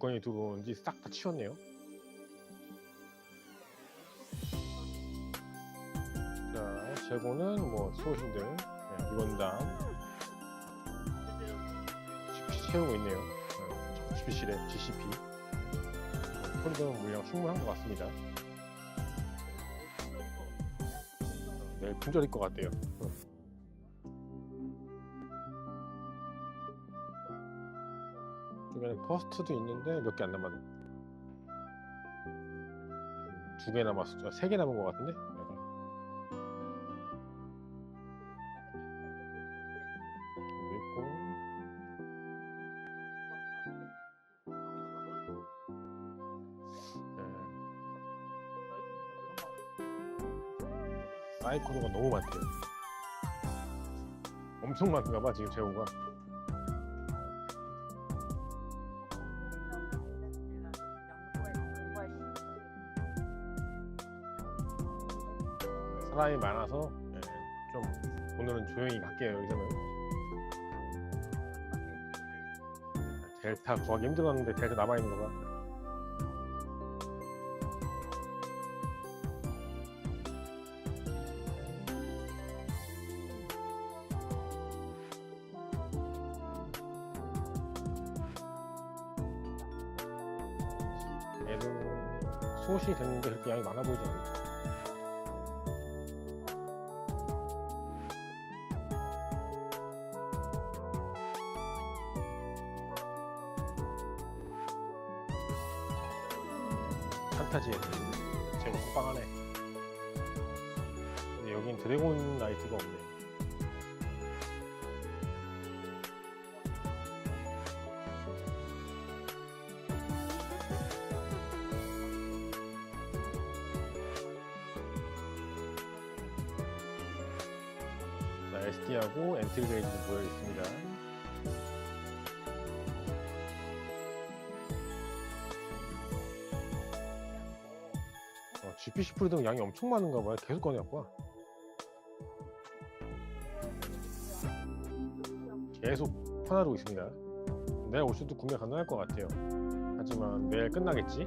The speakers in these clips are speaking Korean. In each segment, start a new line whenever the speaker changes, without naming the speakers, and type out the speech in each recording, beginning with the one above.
물건이 들어오는지 싹 다 치웠네요. 자, 재고는 뭐 수호신들, 네, GPC 채우고 있네요. 네, GPC래, GCP. 폴더 물량 충분한 것 같습니다. 내일 품절일 것 같대요. 퍼스트도 있는데 몇 개 안 남았네. 두개 남았어. 세개 남은 것 같은데? 네. 사이코드가 너무 많대요. 엄청 많은가 봐 지금 재고가. 사람이 많아서 예, 좀 오늘은 조용히 갈게요 여기서는. 델타 구하기 힘들었는데 델타 남아있는 거봐 얘는 수호시 됐는데 그렇게 양이 많아 보이지 않네 판타지에 제가 호빵하네 근데 여긴 드래곤 나이트가 없네. 자 SD하고 엔틸게이지도 모여 있습니다 어, GPC 프리덤 양이 엄청 많은가 봐요. 계속 꺼내갖고 와. 계속 퍼나르고 있습니다. 내일 올 수도 구매 가능할 것 같아요. 하지만 내일 끝나겠지?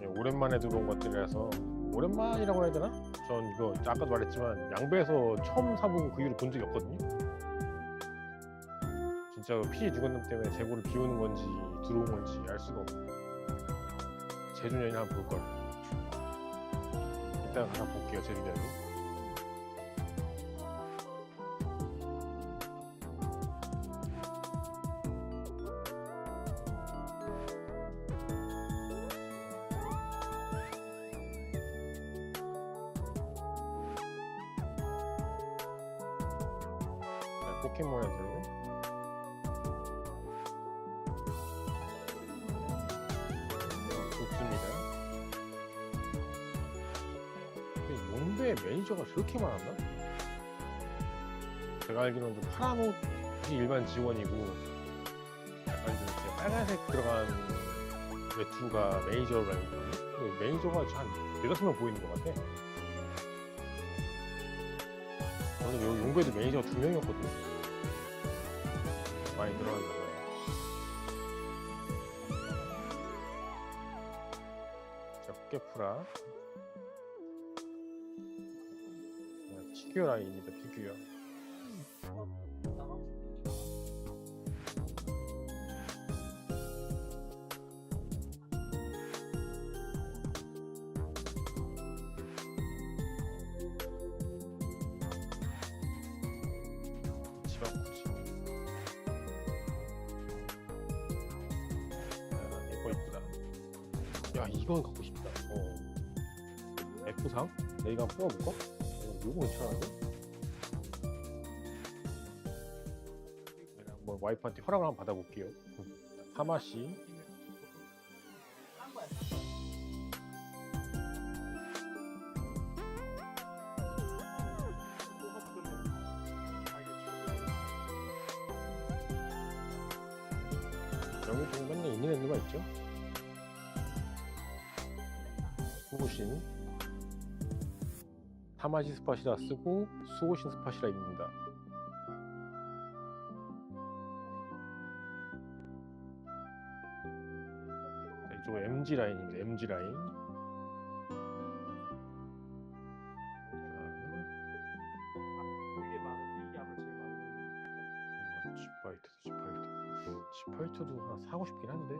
예, 오랜만에 들어온 것들이라서 오랜만이라고 해야 되나? 전 이거 아까도 말했지만 양배에서 처음 사보고 그 이후로 본 적이 없거든요. 진짜 피해 죽었는 때문에 재고를 비우는 건지 들어온 건지 알 수가 없고 제주년이 한번 볼걸. 이따가 가서 볼게요 제주년이. 자, 포켓몬 애들 좋 용배 매니저가 저렇게 많았나? 제가 알기로는 좀 파란 옷이 일반 지원이고 약간 좀 이렇게 빨간색 들어간 외투가 매니저로 알고 있거든요. 근데 매니저가 한 네다섯 명 보이는 것 같아. 오늘 요 용배도 매니저가 두 명이었거든요. 많이 들어갔나 봐요. 자, 포켓프 피규어 라인입니다, 피규어. 야, 이건 갖고 싶다. 어. F상? 내가 뽑아볼까? 어, 이거 괜찮은데? 내가 한번 와이프한테 허락을 한번 받아볼게요. 하마시. 여기 보면 맨날 있는 애들만 있죠? 수호신 타마시 스팟이라 쓰고 수호신 스팟이라 읽는다. 이쪽 MG 라인입니다. MG 라인.
아,
지파이트도 지파이터도 하나 사고 싶긴 한데.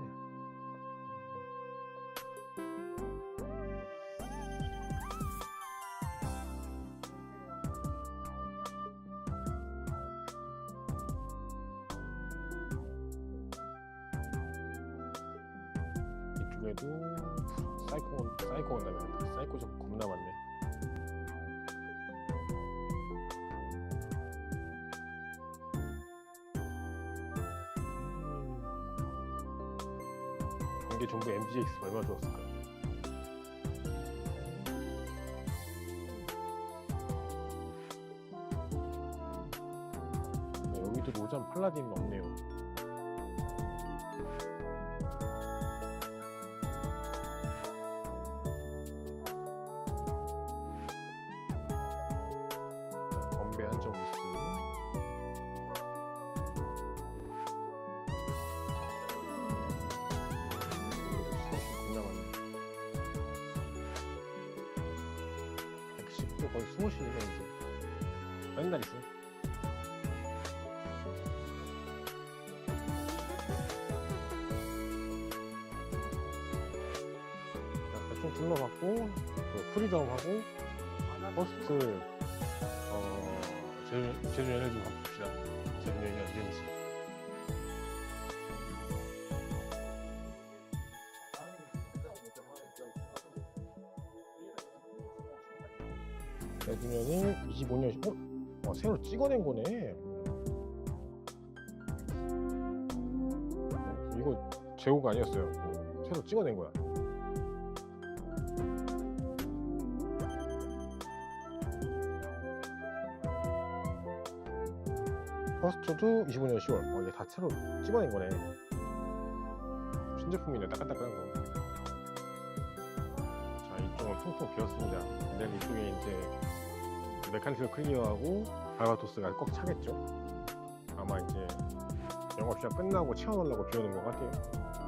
이쪽에도 사이코 사이코 온다면 사이코 좀 겁나 많네. 이게 전부 MGX 얼마? 네, 여기도 로잔 팔라딘은 없네요. 자, 건배 한정 미스. 겁나 많네. 110도 거의 숨으시네요 이제. 맨날 있어. 자, 좀 둘러봤고 그 프리덤하고 퍼스트 어 제주 제주 에너지 한번 봅시다. 제주 에너지. 해주면은 25년 어? 어 새로 찍어낸 거네 어, 이거 재호가 아니었어요 어, 새로 찍어낸 거야 퍼스트도 25년 10월 어, 이게 다 새로 찍어낸 거네 신제품이네 따끈따끈한 거 자, 이쪽은 퉁퉁 비었습니다. 근데 이쪽에 이제 메카니컬 클리어하고 발바토스가 꽉 차겠죠. 아마 이제 영업 시간 끝나고 채워놓으려고 비워놓은 것 같아요.